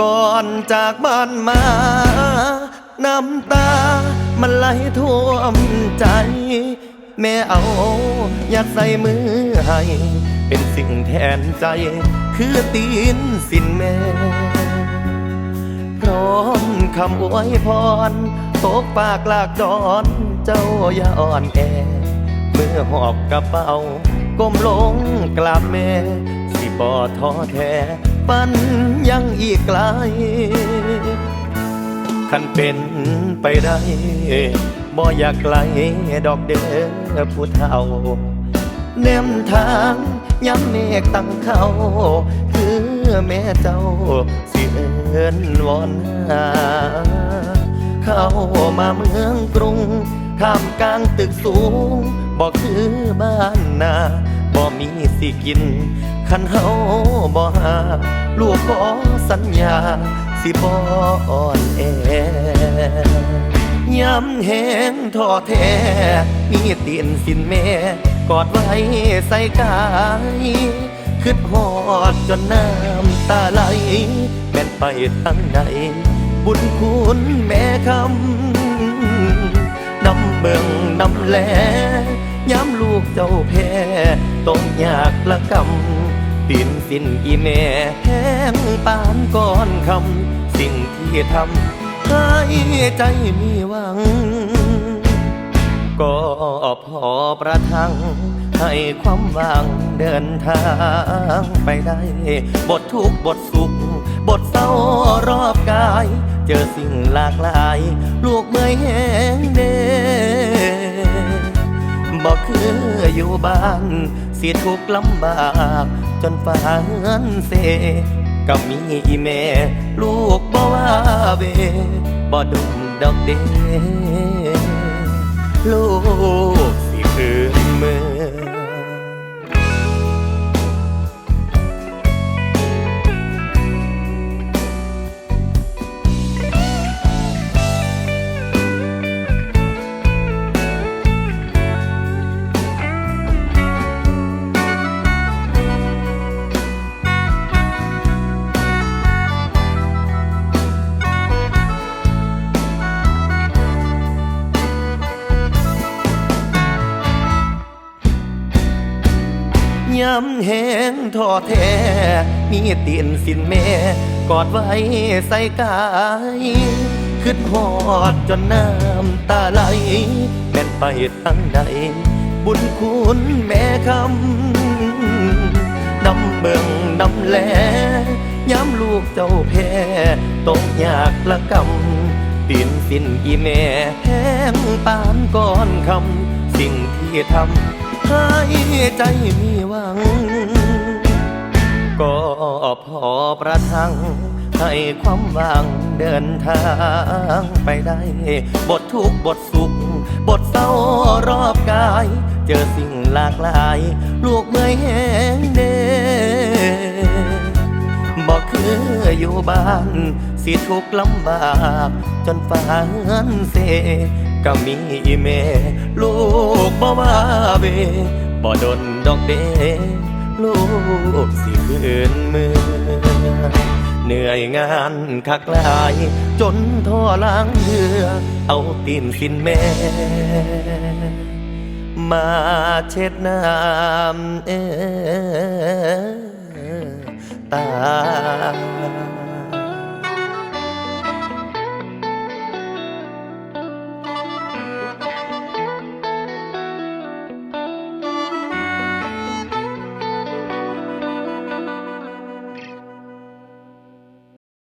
ก่อนจากบ้านมา น้ำตามันไหลท่วมใจ แม่เอาอยากใส่มือให้ เป็นสิ่งแทนใจ คือตีนสินแม่พร้อมคำอวยพรตกปากลากดอนเจ้าอย่าอ่อนแอ เมื่อหอบกระเป๋าก้มลงกราบแม่ สิบอท้อแท้ ปันยังอีกไกล คันเป็นไปได้บ่อยากไกลดอกเด้อผู้เฒ่าแนมทางย้ำเมฆตั้งเขาคือแม่เจ้าสิเอินวอนหาเข้ามาเมืองกรุงท่ามกลางตึกสูงบ่คือบ้านนา บ่มีสิกิน คันเฮาบ่หาลูกขอสัญญา สิบ่อ่อนแอย้ำแหงท้อแท้ มีตีนสินแม่ กอดไว้ใส่กายขึ้นหอดจนน้ำตาไหล แม่นไปทางใดบุญคุณแม่คำนำเบิงนำแล ย้ำลูกเจ้าแพ้ต้องอยากละกำตีนสินอีแม่แห้งปานก้อนคำสิ่งที่ทำให้ใจมีหวัง ก็พอประทัง ให้ความหวังเดินทางไปได้ บททุกบทสุข บทเศร้ารอบกาย เจอสิ่งหลากหลาย ลูกเมื่อยแห้งเด้ อยู่บ้านสิทุกข์ลำบาก จนฝ่าเฮือนเซก็มีอีแม่ ลูกบ่ว่าเบบ่ดุมดอกเดลูกสิคือ ย้ำแหงท้อแท้ มีตีนสินแม่ กอดไว้ใส่กายขึ้นหอดจนน้ำตาไหล แม่นไปทางใด บุญคุณแม่คำนำเบิงนำแลย้ำลูกเจ้าแพ้ตกยากละกำตีนสินอีแม่แห้งปานก้อนคำ สิ่งที่ทำให้ใจมีหวัง ก็พอประทัง ให้ความหวังเดินทางไปได้ บททุกบทสุข บทเศร้ารอบกาย เจอสิ่งหลากหลาย ลูกเมื่อยแห้งเด้บอกคืออยู่บ้าน สิทุกลำบาก จนฟ้าเฮือนเซ ก็มีแม่ลูกบ่ว่าเวบ่ดนดอกเดลูกสิคืนมือ เหนื่อยงานคักลาย จนท่อล้างเหือ เอาตีนสินแม่ มาเช็ดน้ำตา